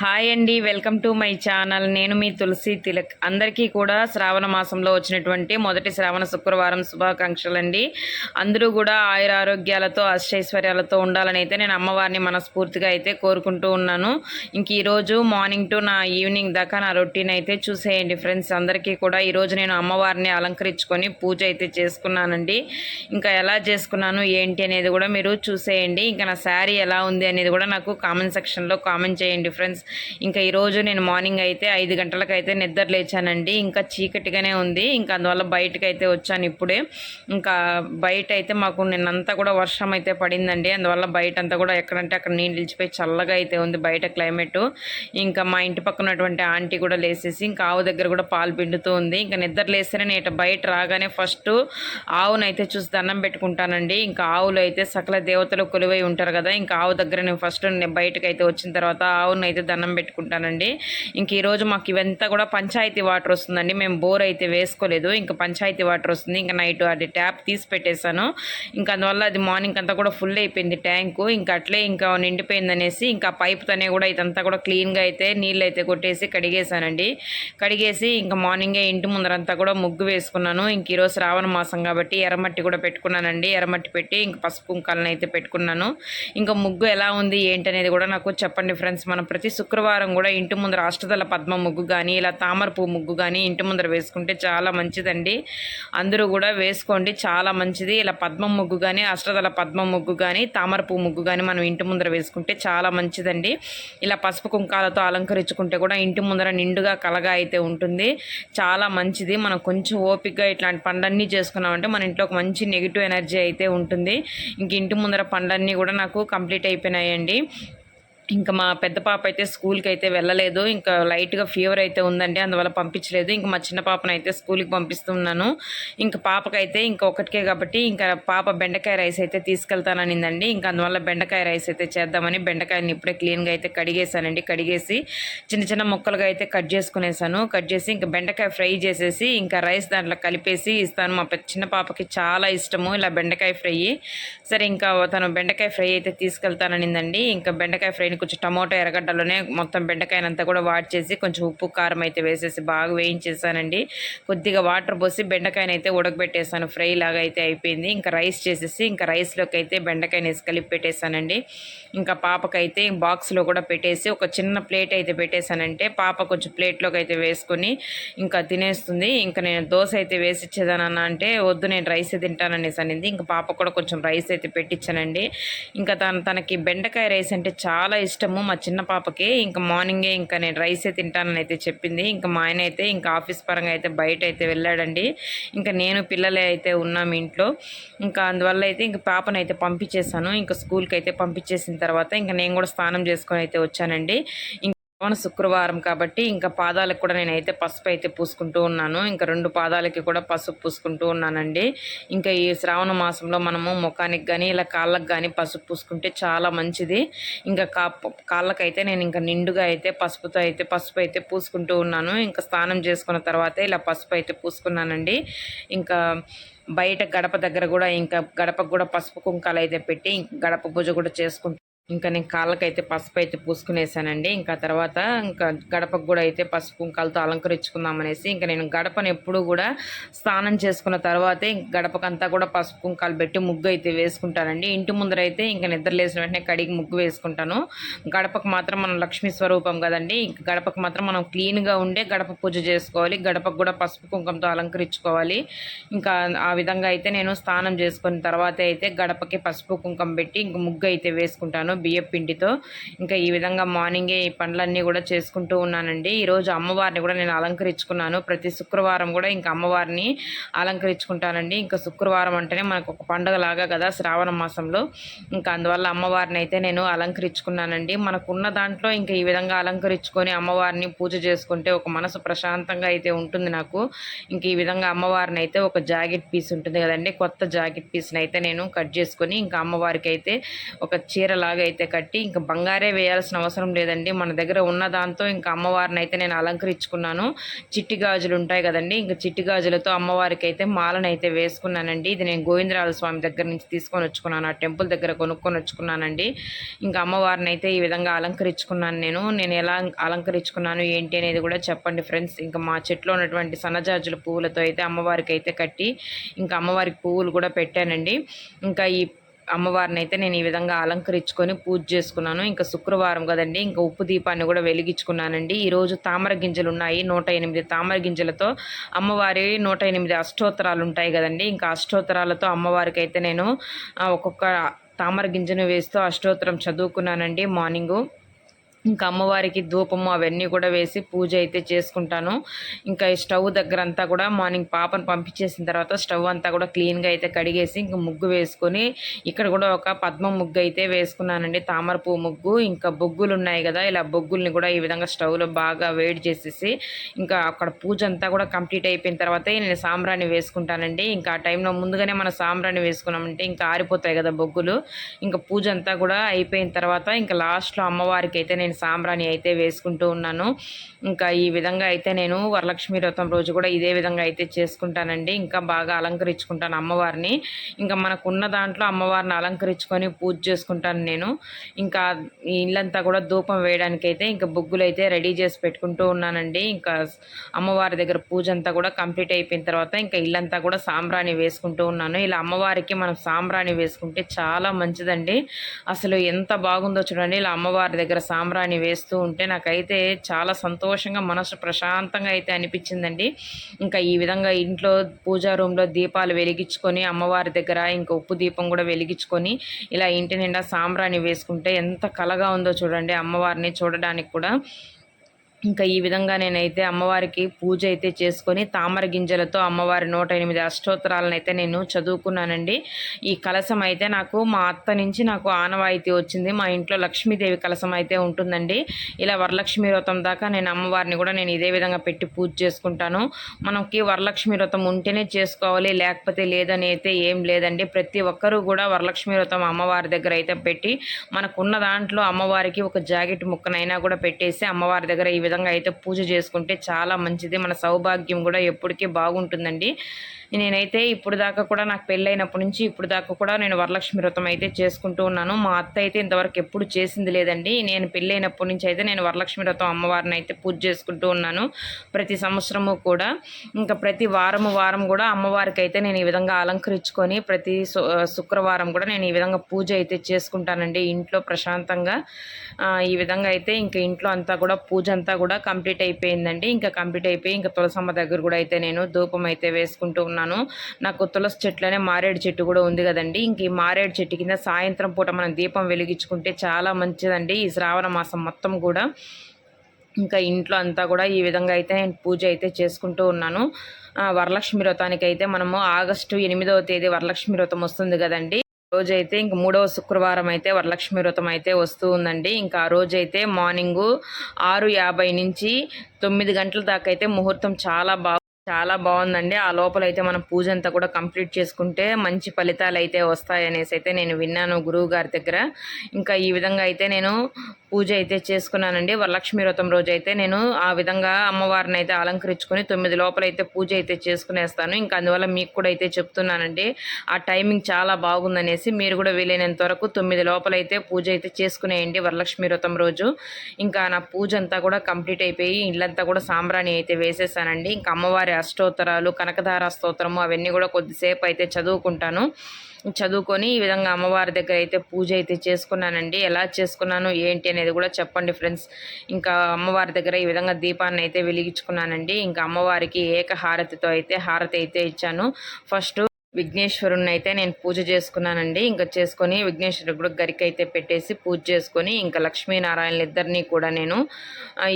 Hi అండి welcome to my channel. నేను మీ తులసి తిలక్. అందరికీ కూడా శ్రావణ మాసంలో వచ్చినటువంటి మొదటి శ్రావణ శుక్రవారం శుభాకాంక్షలు అండి అందరూ కూడా ఆయుర ఆరోగ్యాలతో అష్టైశ్వర్యాలతో ఉండాలని అయితే నేను అమ్మవారిని మనస్ఫూర్తిగా అయితే కోరుకుంటూ ఉన్నాను. ఇంక ఈరోజు మార్నింగ్ టు నా ఈవినింగ్ దాకా నా రొటీన్ అయితే చూసేయండి ఫ్రెండ్స్ అందరికీ కూడా ఈరోజు నేను అమ్మవారిని అలంకరించుకొని పూజ అయితే చేసుకున్నానండి. ఇంకా ఎలా చేసుకున్నాను ఏంటి అనేది కూడా మీరు చూసేయండి. ఇంకా నా శారీ ఎలా ఉంది అనేది కూడా నాకు కామెంట్ సెక్షన్లో కామెంట్ చేయండి ఫ్రెండ్స్ ఇంకా ఈరోజు నేను మార్నింగ్ అయితే ఐదు గంటలకు అయితే నిద్ర లేచానండి. ఇంకా చీకటిగానే ఉంది. ఇంకా అందువల్ల బయటకు అయితే వచ్చాను ఇప్పుడే. ఇంకా బయట అయితే మాకు నిన్నంతా కూడా వర్షం అయితే పడిందండి. అందువల్ల బయట అంతా కూడా ఎక్కడంటే అక్కడ నీళ్ళు నిలిచిపోయి చల్లగా అయితే ఉంది బయట క్లైమేట్. ఇంకా మా ఇంటి పక్కన ఉన్నటువంటి ఆంటీ కూడా లేసేసి ఇంకా ఆవు దగ్గర కూడా పాలు పిండుతూ ఉంది. ఇంకా నిద్ర లేస్తేనే నేను బయట రాగానే ఫస్ట్ ఆవునైతే చూసి దండం పెట్టుకుంటానండి. ఇంకా ఆవులు అయితే సకల దేవతలు కొలువై ఉంటారు కదా ఇంకా ఆవు దగ్గర నేను ఫస్ట్ బయటకు అయితే వచ్చిన తర్వాత ఆవునైతే దండం దండం పెట్టుకుంటానండి. ఇంక ఈరోజు మాకు ఇవంతా కూడా పంచాయతీ వాటర్ వస్తుందండి. మేము బోర్ అయితే వేసుకోలేదు. ఇంకా పంచాయతీ వాటర్ వస్తుంది. ఇంకా నైట్ అది ట్యాప్ తీసి పెట్టేశాను. ఇంకా అందువల్ల అది మార్నింగ్ అంతా కూడా ఫుల్ అయిపోయింది ట్యాంకు. ఇంకా అట్లే ఇంకా నిండిపోయింది అనేసి ఇంకా పైప్తోనే కూడా ఇదంతా కూడా క్లీన్గా అయితే నీళ్ళు అయితే కొట్టేసి కడిగేశానండి. కడిగేసి ఇంకా మార్నింగే ఇంటి ముందరంతా కూడా ముగ్గు వేసుకున్నాను. ఇంక ఈరోజు శ్రావణ మాసం కాబట్టి ఎర్రమట్టి కూడా పెట్టుకున్నానండి. ఎర్రమట్టి పెట్టి ఇంక పసుపు కుంకాలను అయితే పెట్టుకున్నాను. ఇంకా ముగ్గు ఎలా ఉంది ఏంటి అనేది కూడా నాకు చెప్పండి ఫ్రెండ్స్. మనం ప్రతి శుక్రవారం కూడా ఇంటి ముందర అష్టదళ పద్మ ముగ్గు కానీ ఇలా తామర పువ్వు ముగ్గు కానీ ఇంటి ముందర వేసుకుంటే చాలా మంచిదండి. అందరూ కూడా వేసుకోండి చాలా మంచిది. ఇలా పద్మ ముగ్గు కానీ అష్టదళ పద్మ ముగ్గు కానీ తామర పువ్వు ముగ్గు కానీ మనం ఇంటి ముందర వేసుకుంటే చాలా మంచిదండి. ఇలా పసుపు కుంకాలతో అలంకరించుకుంటే కూడా ఇంటి ముందర నిండుగా కలగా అయితే ఉంటుంది. చాలా మంచిది. మనం కొంచెం ఓపికగా ఇట్లాంటి పండ్లన్నీ చేసుకున్నామంటే మన ఇంట్లో ఒక మంచి నెగిటివ్ ఎనర్జీ అయితే ఉంటుంది. ఇంక ఇంటి ముందర పండ్లన్నీ కూడా నాకు కంప్లీట్ అయిపోయినాయండి. ఇంకా మా పెద్ద పాప అయితే స్కూల్కి అయితే వెళ్ళలేదు. ఇంకా లైట్గా ఫీవర్ అయితే ఉందండి. అందువల్ల పంపించలేదు. ఇంకా మా చిన్న పాపను అయితే స్కూల్కి పంపిస్తున్నాను. ఇంకా పాపకైతే ఇంకా ఒకటికే కాబట్టి ఇంకా పాప బెండకాయ రైస్ అయితే తీసుకెళ్తాననిందండి. ఇంకా అందువల్ల బెండకాయ రైస్ అయితే చేద్దామని బెండకాయని ఇప్పుడే క్లీన్గా అయితే కడిగేసానండి కడిగేసి చిన్న చిన్న ముక్కలుగా అయితే కట్ చేసుకునేసాను కట్ చేసి ఇంకా బెండకాయ ఫ్రై చేసేసి ఇంకా రైస్ దాంట్లో కలిపేసి ఇస్తాను. మా చిన్న పాపకి చాలా ఇష్టము ఇలా బెండకాయ ఫ్రై. సరే ఇంకా తను బెండకాయ ఫ్రై అయితే తీసుకెళ్తాననిందండి. ఇంకా బెండకాయ ఫ్రైని కొంచెం టమాటో ఎర్రగడ్డలోనే మొత్తం బెండకాయనంతా కూడా వాట్ చేసి కొంచెం ఉప్పు కారం అయితే వేసేసి బాగా వేయించేసానండి. కొద్దిగా వాటర్ పోసి బెండకాయని అయితే ఉడకబెట్టేసాను. ఫ్రై లాగా అయితే అయిపోయింది. ఇంకా రైస్ చేసేసి ఇంకా రైస్లోకి అయితే బెండకాయని వేసి కలిపి పెట్టేశానండి ఇంకా పాపకైతే బాక్స్లో కూడా పెట్టేసి ఒక చిన్న ప్లేట్ అయితే పెట్టేశానంటే పాప కొంచెం ప్లేట్లోకి అయితే వేసుకొని ఇంకా తినేస్తుంది. ఇంకా నేను దోశ అయితే వేసి ఇచ్చేదానన్నా అంటే వద్దు నేను రైస్ తింటాననేసి అనింది. ఇంకా పాప కూడా కొంచెం రైస్ అయితే పెట్టించానండి. ఇంకా తన తనకి బెండకాయ రైస్ అంటే చాలా ఇష్టము మా చిన్న పాపకి. ఇంకా మార్నింగే ఇంకా నేను రైసే తింటానని అయితే చెప్పింది. ఇంకా మా ఆయన అయితే ఇంకా ఆఫీస్ పరంగా అయితే బయట అయితే వెళ్ళాడండి. ఇంకా నేను పిల్లలే అయితే ఉన్నాం ఇంట్లో. ఇంకా అందువల్ల అయితే ఇంకా పాపను అయితే పంపించేశాను. ఇంకా స్కూల్కి అయితే పంపించేసిన తర్వాత ఇంకా నేను కూడా స్నానం చేసుకొని అయితే వచ్చానండి. శ్రావణ శుక్రవారం కాబట్టి ఇంకా పాదాలకు కూడా నేనైతే పసుపు అయితే పూసుకుంటూ ఉన్నాను. ఇంకా రెండు పాదాలకి కూడా పసుపు పూసుకుంటూ ఉన్నానండి. ఇంకా ఈ శ్రావణ మాసంలో మనము ముఖానికి కానీ ఇలా కాళ్ళకు కానీ పసుపు పూసుకుంటే చాలా మంచిది. ఇంకా కా కాళ్ళకైతే నేను ఇంకా నిండుగా అయితే పసుపుతో అయితే పసుపు అయితే పూసుకుంటూ ఉన్నాను. ఇంకా స్నానం చేసుకున్న తర్వాత ఇలా పసుపు అయితే పూసుకున్నానండి. ఇంకా బయట గడప దగ్గర కూడా ఇంకా గడపకు కూడా పసుపు కుంకాలు అయితే పెట్టి గడప పూజ కూడా చేసుకుంటూ ఇంకా నేను కాళ్ళకైతే పసుపు అయితే పూసుకునేసానండి. ఇంకా తర్వాత ఇంకా గడపకు కూడా అయితే పసుపు కుంకాలతో అలంకరించుకుందాం అనేసి ఇంకా నేను గడపను ఎప్పుడు కూడా స్నానం చేసుకున్న తర్వాతే గడపకంతా కూడా పసుపు కుంకాలు పెట్టి ముగ్గు అయితే వేసుకుంటానండి. ఇంటి ముందర అయితే ఇంకా నిద్ర లేసిన వెంటనే కడిగి ముగ్గు వేసుకుంటాను. గడపకు మాత్రం మనం లక్ష్మీ స్వరూపం కదండి. ఇంకా గడపకు మాత్రం మనం క్లీన్గా ఉండే గడప పూజ చేసుకోవాలి. గడపకు కూడా పసుపు కుంకంతో అలంకరించుకోవాలి. ఇంకా ఆ విధంగా అయితే నేను స్నానం చేసుకున్న తర్వాత అయితే గడపకి పసుపు కుంకం పెట్టి ఇంక ముగ్గు అయితే వేసుకుంటాను. బియ్య పిండితో. ఇంకా ఈ విధంగా మార్నింగే ఈ పండ్లన్నీ కూడా చేసుకుంటూ ఉన్నానండి. ఈరోజు అమ్మవారిని కూడా నేను అలంకరించుకున్నాను. ప్రతి శుక్రవారం కూడా ఇంకా అమ్మవారిని అలంకరించుకుంటానండి. ఇంకా శుక్రవారం అంటేనే మనకు ఒక పండుగ లాగా కదా శ్రావణ మాసంలో. ఇంకా అందువల్ల అమ్మవారిని అయితే నేను అలంకరించుకున్నానండి. మనకున్న దాంట్లో ఇంకా ఈ విధంగా అలంకరించుకొని అమ్మవారిని పూజ చేసుకుంటే ఒక మనసు ప్రశాంతంగా అయితే ఉంటుంది నాకు. ఇంక ఈ విధంగా అమ్మవారిని అయితే ఒక జాకెట్ పీస్ ఉంటుంది కదండి. కొత్త జాకెట్ పీస్ని అయితే నేను కట్ చేసుకొని ఇంకా అమ్మవారికి అయితే ఒక చీరలాగా అయితే కట్టి ఇంకా బంగారే వేయాల్సిన అవసరం లేదండి. మన దగ్గర ఉన్న దాంతో ఇంకా అమ్మవారిని అయితే నేను అలంకరించుకున్నాను. చిట్టి గాజులు ఉంటాయి కదండి. ఇంకా చిట్టి గాజులతో అమ్మవారికి అయితే మాలను అయితే వేసుకున్నానండి. ఇది నేను గోవిందరాజ స్వామి దగ్గర నుంచి తీసుకొని వచ్చుకున్నాను. ఆ టెంపుల్ దగ్గర కొనుక్కొని వచ్చుకున్నానండి. ఇంకా అమ్మవారిని అయితే ఈ విధంగా అలంకరించుకున్నాను నేను. నేను ఎలా అలంకరించుకున్నాను ఏంటి అనేది కూడా చెప్పండి ఫ్రెండ్స్. ఇంకా మా చెట్లో ఉన్నటువంటి సన్నజాజుల పువ్వులతో అయితే అమ్మవారికి అయితే కట్టి ఇంకా అమ్మవారికి పువ్వులు కూడా పెట్టానండి. ఇంకా ఈ అమ్మవారిని అయితే నేను ఈ విధంగా అలంకరించుకొని పూజ చేసుకున్నాను. ఇంకా శుక్రవారం కదండి ఇంకా ఉప్పు దీపాన్ని కూడా వెలిగించుకున్నానండి. ఈరోజు తామర గింజలు ఉన్నాయి నూట ఎనిమిది తామర గింజలతో అమ్మవారి నూట ఎనిమిది అష్టోత్తరాలు ఉంటాయి కదండి. ఇంకా అష్టోత్తరాలతో అమ్మవారికి అయితే నేను ఒక్కొక్క తామర గింజను వేస్తూ అష్టోత్తరం చదువుకున్నానండి మార్నింగు. ఇంకా అమ్మవారికి ధూపము అవన్నీ కూడా వేసి పూజ అయితే చేసుకుంటాను. ఇంకా ఈ స్టవ్ దగ్గర అంతా కూడా మార్నింగ్ పాపను పంపించేసిన తర్వాత స్టవ్ అంతా కూడా క్లీన్గా అయితే కడిగేసి ఇంకా ముగ్గు వేసుకొని ఇక్కడ కూడా ఒక పద్మ ముగ్గు అయితే వేసుకున్నానండి. తామర పువ్వు ముగ్గు ఇంకా బొగ్గులు ఉన్నాయి కదా ఇలా బొగ్గుల్ని కూడా ఈ విధంగా స్టవ్లో బాగా వేడి చేసేసి ఇంకా అక్కడ పూజ అంతా కూడా కంప్లీట్ అయిపోయిన తర్వాతే నేను సాంబ్రాణి వేసుకుంటానండి. ఇంకా ఆ టైంలో ముందుగానే మనం సాంబ్రాణి వేసుకున్నామంటే ఇంకా ఆరిపోతాయి కదా బొగ్గులు. ఇంకా పూజ అంతా కూడా అయిపోయిన తర్వాత ఇంకా లాస్ట్లో అమ్మవారికి అయితే నేను సాంబ్రాణి అయితే వేసుకుంటూ ఉన్నాను. ఇంకా ఈ విధంగా అయితే నేను వరలక్ష్మి వ్రతం రోజు కూడా ఇదే విధంగా అయితే చేసుకుంటానండి. ఇంకా బాగా అలంకరించుకుంటాను అమ్మవారిని. ఇంకా మనకున్న దాంట్లో అమ్మవారిని అలంకరించుకొని పూజ చేసుకుంటాను నేను. ఇంకా ఇల్లంతా కూడా ధూపం వేయడానికి అయితే ఇంకా బొగ్గులు అయితే రెడీ చేసి పెట్టుకుంటూ ఉన్నానండి. ఇంకా అమ్మవారి దగ్గర పూజ అంతా కూడా కంప్లీట్ అయిపోయిన తర్వాత ఇంకా ఇల్లంతా కూడా సాంబ్రాణి వేసుకుంటూ ఉన్నాను. ఇలా అమ్మవారికి మనం సాంబ్రాణి వేసుకుంటే చాలా మంచిదండి. అసలు ఎంత బాగుందో చూడండి. ఇలా అమ్మవారి దగ్గర సాంబ్రాణి వేస్తూ ఉంటే నాకైతే చాలా సంతోషంగా మనసు ప్రశాంతంగా అయితే అనిపించిందండి. ఇంకా ఈ విధంగా ఇంట్లో పూజా రూమ్లో దీపాలు వెలిగించుకొని అమ్మవారి దగ్గర ఇంకా ఉప్పు దీపం కూడా వెలిగించుకొని ఇలా ఇంటి నిండా సాంబ్రాణి వేసుకుంటే ఎంత కలగా ఉందో చూడండి అమ్మవారిని చూడడానికి కూడా. ఇంకా ఈ విధంగా నేనైతే అమ్మవారికి పూజ అయితే చేసుకొని తామర గింజలతో అమ్మవారి నూట ఎనిమిది అష్టోత్తరాలను అయితే నేను చదువుకున్నానండి. ఈ కలశం అయితే నాకు మా అత్త నుంచి నాకు ఆనవాయితీ వచ్చింది. మా ఇంట్లో లక్ష్మీదేవి కలసం అయితే ఉంటుందండి. ఇలా వరలక్ష్మి వ్రతం దాకా నేను అమ్మవారిని కూడా నేను ఇదే విధంగా పెట్టి పూజ చేసుకుంటాను. మనకి వరలక్ష్మి వ్రతం ఉంటేనే చేసుకోవాలి లేకపోతే లేదని అయితే ఏం లేదండి. ప్రతి ఒక్కరూ కూడా వరలక్ష్మి వ్రతం అమ్మవారి దగ్గర అయితే పెట్టి మనకున్న దాంట్లో అమ్మవారికి ఒక జాకెట్ ముక్కనైనా కూడా పెట్టేసి అమ్మవారి దగ్గర ఈ విధంగా అయితే పూజ చేసుకుంటే చాలా మంచిది. మన సౌభాగ్యం కూడా ఎప్పటికీ బాగుంటుందండి. నేనైతే ఇప్పుడు దాకా కూడా నాకు పెళ్ళైనప్పటి నుంచి ఇప్పుడు దాకా కూడా నేను వరలక్ష్మి వ్రతం అయితే చేసుకుంటూ ఉన్నాను. మా అత్త అయితే ఇంతవరకు ఎప్పుడు చేసింది లేదండి. నేను పెళ్ళైనప్పటి నుంచి అయితే నేను వరలక్ష్మి వ్రతం అమ్మవారిని అయితే పూజ చేసుకుంటూ ఉన్నాను. ప్రతి సంవత్సరము కూడా. ఇంకా ప్రతి వారము వారం కూడా అమ్మవారికి అయితే నేను ఈ విధంగా అలంకరించుకొని ప్రతి సు- శుక్రవారం కూడా నేను ఈ విధంగా పూజ అయితే చేసుకుంటానండి. ఇంట్లో ప్రశాంతంగా ఈ విధంగా అయితే ఇంకా ఇంట్లో అంతా కూడా పూజ అంతా కూడా కంప్లీట్ అయిపోయిందండి. ఇంకా కంప్లీట్ అయిపోయి ఇంకా తులసమ్మ దగ్గర కూడా అయితే నేను ధూపం అయితే వేసుకుంటూ ఉన్నాను. నాకు తులసి చెట్లనే మారేడు చెట్టు కూడా ఉంది కదండి. ఇంక ఈ మారేడు చెట్టు కింద సాయంత్రం పూట మనం దీపం వెలిగించుకుంటే చాలా మంచిదండి. ఈ శ్రావణ మాసం మొత్తం కూడా ఇంకా ఇంట్లో అంతా కూడా ఈ విధంగా అయితే నేను పూజ అయితే చేసుకుంటూ ఉన్నాను. ఆ, వరలక్ష్మి వ్రతానికి అయితే మనము ఆగస్టు ఎనిమిదవ తేదీ వరలక్ష్మి వ్రతం వస్తుంది కదండి. రోజైతే ఇంక మూడవ శుక్రవారం అయితే వరలక్ష్మి వ్రతం అయితే వస్తూ ఉందండి. ఇంకా ఆ రోజు అయితే మార్నింగు ఆరు యాభై నుంచి తొమ్మిది గంటల దాకా అయితే ముహూర్తం చాలా బాగా చాలా బాగుందండి. ఆ లోపల అయితే మనం పూజ అంతా కూడా కంప్లీట్ చేసుకుంటే మంచి ఫలితాలు అయితే వస్తాయనేసి అయితే నేను విన్నాను గురువు గారి దగ్గర. ఇంకా ఈ విధంగా అయితే నేను పూజ అయితే చేసుకున్నానండి. వరలక్ష్మి వ్రతం రోజు అయితే నేను ఆ విధంగా అమ్మవారిని అయితే అలంకరించుకొని తొమ్మిది లోపల అయితే పూజ అయితే చేసుకునేస్తాను. ఇంకా అందువల్ల మీకు కూడా అయితే చెప్తున్నానండి. ఆ టైమింగ్ చాలా బాగుందనేసి మీరు కూడా వీలైనంత వరకు తొమ్మిది లోపల అయితే పూజ అయితే చేసుకునేయండి వరలక్ష్మి వ్రతం రోజు. ఇంకా నా పూజ అంతా కూడా కంప్లీట్ అయిపోయి ఇల్లంతా కూడా సాంబ్రాణి అయితే వేసేసానండి. ఇంకా అమ్మవారి అష్టోత్తరాలు కనకధార స్తోత్రము అవన్నీ కూడా కొద్దిసేపు అయితే చదువుకుంటాను. చదువుకొని ఈ విధంగా అమ్మవారి దగ్గర అయితే పూజ అయితే చేసుకున్నానండి. ఎలా చేసుకున్నాను ఏంటి అనేది కూడా చెప్పండి ఫ్రెండ్స్. ఇంకా అమ్మవారి దగ్గర ఈ విధంగా దీపాన్ని అయితే వెలిగించుకున్నానండి. ఇంకా అమ్మవారికి ఏక హారతితో అయితే హారతి అయితే ఇచ్చాను. ఫస్ట్ విఘ్నేశ్వరుని అయితే నేను పూజ చేసుకున్నానండి. ఇంకా చేసుకొని విఘ్నేశ్వరుడు కూడా అయితే పెట్టేసి పూజ చేసుకొని ఇంకా లక్ష్మీనారాయణ ఇద్దరిని కూడా నేను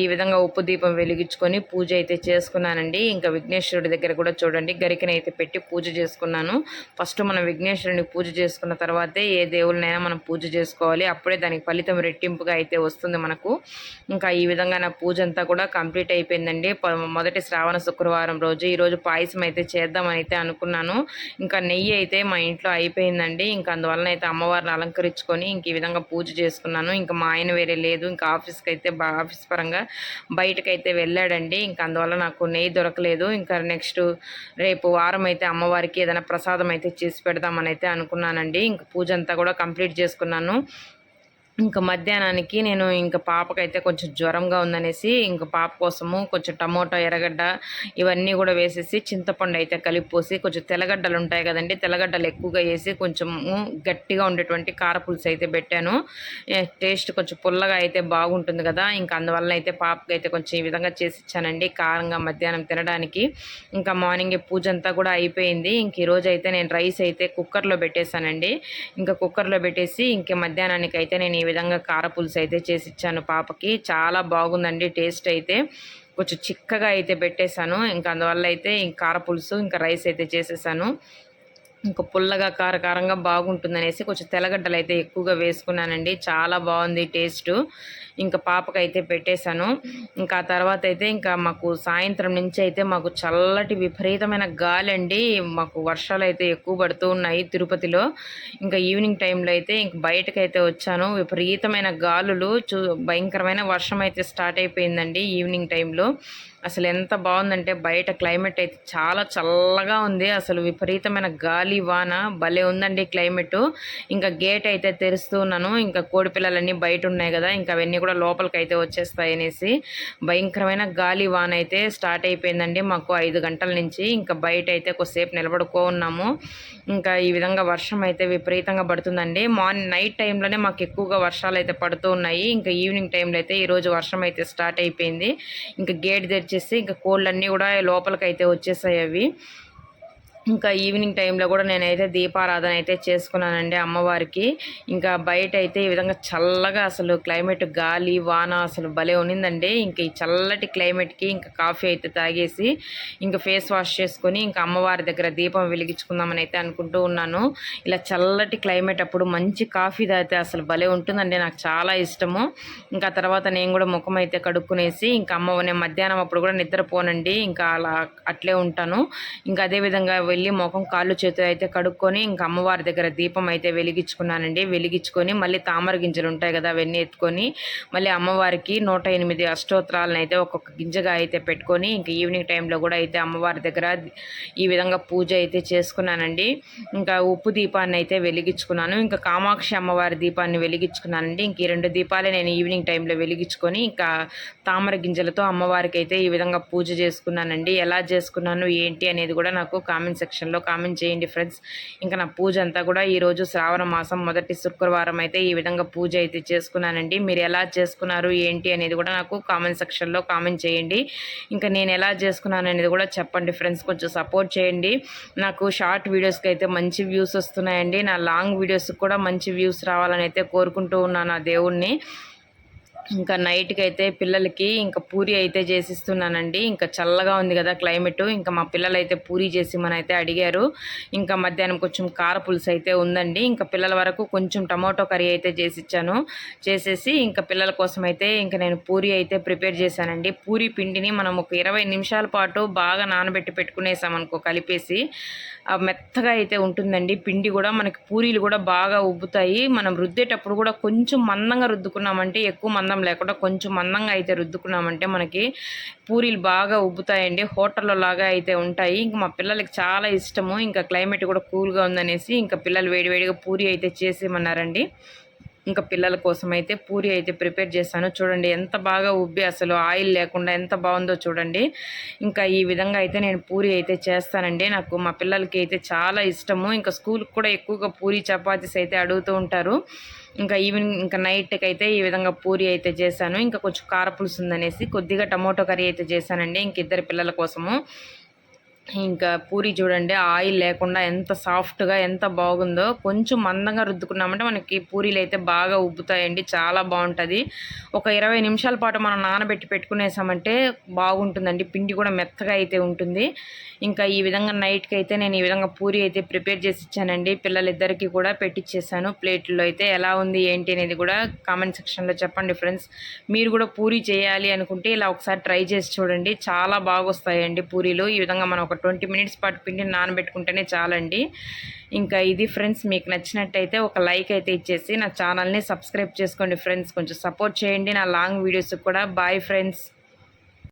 ఈ విధంగా ఉప్పు దీపం వెలిగించుకొని పూజ అయితే చేసుకున్నానండి. ఇంకా విఘ్నేశ్వరుడి దగ్గర కూడా చూడండి గరికని అయితే పెట్టి పూజ చేసుకున్నాను. ఫస్ట్ మనం విఘ్నేశ్వరుని పూజ చేసుకున్న తర్వాతే ఏ దేవుళ్ళనైనా మనం పూజ చేసుకోవాలి. అప్పుడే దానికి ఫలితం రెట్టింపుగా అయితే వస్తుంది మనకు. ఇంకా ఈ విధంగా నా పూజ అంతా కూడా కంప్లీట్ అయిపోయిందండి. మొదటి శ్రావణ శుక్రవారం రోజు. ఈరోజు పాయసం అయితే చేద్దామని అయితే అనుకున్నాను. ఇంకా నెయ్యి అయితే మా ఇంట్లో అయిపోయిందండి. ఇంకా అందువలన అయితే అమ్మవారిని అలంకరించుకొని ఇంక ఈ విధంగా పూజ చేసుకున్నాను. ఇంకా మా ఆయన వేరే లేదు. ఇంకా ఆఫీస్కి అయితే ఆఫీస్ పరంగా బయటకైతే వెళ్ళాడండి. ఇంకా అందువల్ల నాకు నెయ్యి దొరకలేదు. ఇంకా నెక్స్ట్ రేపు వారం అయితే అమ్మవారికి ఏదైనా ప్రసాదం అయితే చేసి పెడదామని అయితే అనుకున్నానండి. ఇంకా పూజ అంతా కూడా కంప్లీట్ చేసుకున్నాను. ఇంకా మధ్యాహ్నానికి నేను ఇంకా పాపకైతే కొంచెం జ్వరంగా ఉందనేసి ఇంకా పాప కోసము కొంచెం టమోటా ఎర్రగడ్డ ఇవన్నీ కూడా వేసేసి చింతపండు అయితే కలిపి పోసి కొంచెం తెల్లగడ్డలు ఉంటాయి కదండి తెల్లగడ్డలు ఎక్కువగా వేసి కొంచెం గట్టిగా ఉండేటువంటి కారపులుసు అయితే పెట్టాను. టేస్ట్ కొంచెం పుల్లగా అయితే బాగుంటుంది కదా ఇంకా అందువల్ల అయితే పాపకి అయితే కొంచెం ఈ విధంగా చేసి ఇచ్చానండి కారంగా మధ్యాహ్నం తినడానికి. ఇంకా మార్నింగ్ పూజ అంతా కూడా అయిపోయింది. ఇంక ఈరోజు అయితే నేను రైస్ అయితే కుక్కర్లో పెట్టేశానండి. ఇంకా కుక్కర్లో పెట్టేసి ఇంకా మధ్యాహ్నానికి అయితే నేను ఈ విధంగా కారపులుసు అయితే చేసి ఇచ్చాను పాపకి. చాలా బాగుందండి టేస్ట్ అయితే. కొంచెం చిక్కగా అయితే పెట్టేశాను. ఇంకా అందువల్ల అయితే ఇంక కారపులుసు ఇంకా రైస్ అయితే చేసేసాను ఇంకా పుల్లగా కారకారంగా బాగుంటుందనేసి కొంచెం తెల్లగడ్డలు అయితే ఎక్కువగా వేసుకున్నానండి. చాలా బాగుంది టేస్ట్. ఇంకా పాపకైతే పెట్టేశాను. ఇంకా తర్వాత అయితే ఇంకా మాకు సాయంత్రం నుంచి అయితే మాకు చల్లటి విపరీతమైన గాలి అండి మాకు వర్షాలు అయితే ఎక్కువ పడుతూ ఉన్నాయి తిరుపతిలో. ఇంకా ఈవినింగ్ టైంలో అయితే ఇంక బయటకైతే వచ్చాను. విపరీతమైన గాలులు చూ భయంకరమైన వర్షం అయితే స్టార్ట్ అయిపోయిందండి ఈవినింగ్ టైంలో. అసలు ఎంత బాగుందంటే బయట క్లైమేట్ అయితే చాలా చల్లగా ఉంది. అసలు విపరీతమైన గాలి వాన భలే ఉందండి క్లైమేట్. ఇంకా గేట్ అయితే తెరుస్తూ ఉన్నాను. ఇంకా కోడిపిల్లలన్నీ బయట ఉన్నాయి కదా ఇంకా అవన్నీ కూడా లోపలికి అయితే వచ్చేస్తాయి అనేసి భయంకరమైన గాలి వాన అయితే స్టార్ట్ అయిపోయిందండి. మాకు ఐదు గంటల నుంచి ఇంకా బయట అయితే కొద్దిసేపు నిలబడుకో ఉన్నాము. ఇంకా ఈ విధంగా వర్షం అయితే విపరీతంగా పడుతుందండి. మార్నింగ్ నైట్ టైంలోనే మాకు ఎక్కువగా వర్షాలు అయితే పడుతూ ఉన్నాయి. ఇంకా ఈవినింగ్ టైంలో అయితే ఈరోజు వర్షం అయితే స్టార్ట్ అయిపోయింది. ఇంకా గేట్ తెరిచేసి ఇంకా కోళ్ళన్నీ కూడా లోపలికి అయితే వచ్చేసాయి అవి. ఇంకా ఈవినింగ్ టైంలో కూడా నేనైతే దీపారాధన అయితే చేసుకున్నానండి అమ్మవారికి. ఇంకా బయట అయితే ఈ విధంగా చల్లగా అసలు క్లైమేట్ గాలి వాన అసలు భలే ఉన్నిందండి. ఇంకా ఈ చల్లటి క్లైమేట్కి ఇంకా కాఫీ అయితే తాగేసి ఇంకా ఫేస్ వాష్ చేసుకొని ఇంకా అమ్మవారి దగ్గర దీపం వెలిగించుకుందామని అయితే అనుకుంటూ ఉన్నాను. ఇలా చల్లటి క్లైమేట్ అప్పుడు మంచి కాఫీ తాగితే అసలు భలే ఉంటుందండి నాకు చాలా ఇష్టము. ఇంకా తర్వాత నేను కూడా ముఖం అయితే కడుక్కునేసి ఇంకా అమ్మ నేను మధ్యాహ్నం అప్పుడు కూడా నిద్రపోనండి. ఇంకా అలా అట్లే ఉంటాను. ఇంకా అదే విధంగా వెళ్ళి ముఖం కాళ్ళు చేతులు అయితే కడుక్కొని ఇంకా అమ్మవారి దగ్గర దీపం అయితే వెలిగించుకున్నానండి. వెలిగించుకొని మళ్ళీ తామర గింజలు ఉంటాయి కదా అవన్నీ ఎత్తుకొని మళ్ళీ అమ్మవారికి నూట ఎనిమిది అష్టోత్తరాలను అయితే ఒక్కొక్క గింజగా అయితే పెట్టుకొని ఇంకా ఈవినింగ్ టైంలో కూడా అయితే అమ్మవారి దగ్గర ఈ విధంగా పూజ అయితే చేసుకున్నానండి. ఇంకా ఉప్పు దీపాన్ని అయితే వెలిగించుకున్నాను. ఇంకా కామాక్షి అమ్మవారి దీపాన్ని వెలిగించుకున్నానండి. ఇంక ఈ రెండు దీపాలే నేను ఈవినింగ్ టైంలో వెలిగించుకొని ఇంకా తామర గింజలతో అమ్మవారికి అయితే ఈ విధంగా పూజ చేసుకున్నానండి. ఎలా చేసుకున్నాను ఏంటి అనేది కూడా నాకు కామెంట్స్ సెక్షన్లో కామెంట్ చేయండి ఫ్రెండ్స్ ఇంకా నా పూజ అంతా కూడా ఈరోజు శ్రావణ మాసం మొదటి శుక్రవారం అయితే ఈ విధంగా పూజ అయితే చేసుకున్నానండి. మీరు ఎలా చేసుకున్నారు ఏంటి అనేది కూడా నాకు కామెంట్ సెక్షన్లో కామెంట్ చేయండి. ఇంకా నేను ఎలా చేసుకున్నాను అనేది కూడా చెప్పండి ఫ్రెండ్స్ కొంచెం సపోర్ట్ చేయండి. నాకు షార్ట్ వీడియోస్కి అయితే మంచి వ్యూస్ వస్తున్నాయండి. నా లాంగ్ వీడియోస్కి కూడా మంచి వ్యూస్ రావాలని అయితే కోరుకుంటూ ఉన్నాను ఆ దేవుణ్ణి. ఇంకా నైట్కి అయితే పిల్లలకి ఇంకా పూరి అయితే చేసిస్తున్నానండి. ఇంకా చల్లగా ఉంది కదా క్లైమేట్. ఇంకా మా పిల్లలు అయితే పూరి చేసి మనైతే అయితే అడిగారు. ఇంకా మధ్యాహ్నం కొంచెం కార పులుసు అయితే ఉందండి. ఇంకా పిల్లల వరకు కొంచెం టమాటో కర్రీ అయితే చేసి ఇచ్చాను చేసేసి ఇంకా పిల్లల కోసం అయితే ఇంకా నేను పూరి అయితే ప్రిపేర్ చేశానండి. పూరి పిండిని మనం ఒక ఇరవై నిమిషాల పాటు బాగా నానబెట్టి పెట్టుకునేసామనుకో కలిపేసి మెత్తగా అయితే ఉంటుందండి. పిండి కూడా మనకి పూరీలు కూడా బాగా ఉబ్బుతాయి. మనం రుద్దేటప్పుడు కూడా కొంచెం మందంగా రుద్దుకున్నామంటే ఎక్కువ మందం లేకుండా కొంచెం మందంగా అయితే రుద్దుకున్నామంటే మనకి పూరీలు బాగా ఉబ్బుతాయండి. హోటల్లో లాగా అయితే ఉంటాయి. ఇంకా మా పిల్లలకి చాలా ఇష్టము. ఇంకా క్లైమేట్ కూడా కూల్గా ఉందనేసి ఇంకా పిల్లలు వేడివేడిగా పూరి అయితే చేసేయమన్నారండి. ఇంకా పిల్లల కోసం అయితే పూరి అయితే ప్రిపేర్ చేశాను. చూడండి ఎంత బాగా ఉబ్బి అసలు ఆయిల్ లేకుండా ఎంత బాగుందో చూడండి. ఇంకా ఈ విధంగా అయితే నేను పూరి అయితే చేస్తానండి. నాకు మా పిల్లలకి అయితే చాలా ఇష్టము. ఇంకా స్కూల్కి కూడా ఎక్కువగా పూరి చపాతీస్ అయితే అడుగుతూ ఉంటారు. ఇంకా ఈవినింగ్ ఇంకా నైట్కి అయితే ఈ విధంగా పూరి అయితే చేశాను. ఇంకా కొంచెం కారపులుసు ఉందనేసి కొద్దిగా టమోటో కర్రీ అయితే చేశానండి. ఇంక ఇద్దరు పిల్లల కోసము. ఇంకా పూరి చూడండి ఆయిల్ లేకుండా ఎంత సాఫ్ట్గా ఎంత బాగుందో. కొంచెం మందంగా రుద్దుకున్నామంటే మనకి పూరీలు అయితే బాగా ఉబ్బుతాయండి చాలా బాగుంటుంది. ఒక ఇరవై నిమిషాల పాటు మనం నానబెట్టి పెట్టుకునేసామంటే బాగుంటుందండి పిండి కూడా మెత్తగా అయితే ఉంటుంది. ఇంకా ఈ విధంగా నైట్కి అయితే నేను ఈ విధంగా పూరి అయితే ప్రిపేర్ చేసి ఇచ్చానండి పిల్లలిద్దరికీ కూడా పెట్టించేసాను ప్లేట్లో అయితే ఎలా ఉంది ఏంటి అనేది కూడా కామెంట్ సెక్షన్లో చెప్పండి ఫ్రెండ్స్. మీరు కూడా పూరి చేయాలి అనుకుంటే ఇలా ఒకసారి ట్రై చేసి చూడండి చాలా బాగా వస్తాయండి పూరీలు. ఈ విధంగా మనం ఒక ఒక ట్వంటీ మినిట్స్ పాటు పిండిని నానబెట్టుకుంటేనే చాలండి. ఇంకా ఇది ఫ్రెండ్స్ మీకు నచ్చినట్టయితే ఒక లైక్ అయితే ఇచ్చేసి నా ఛానల్ని సబ్స్క్రైబ్ చేసుకోండి ఫ్రెండ్స్. కొంచెం సపోర్ట్ చేయండి. నా లాంగ్ వీడియోస్ కూడా బాయ్ ఫ్రెండ్స్.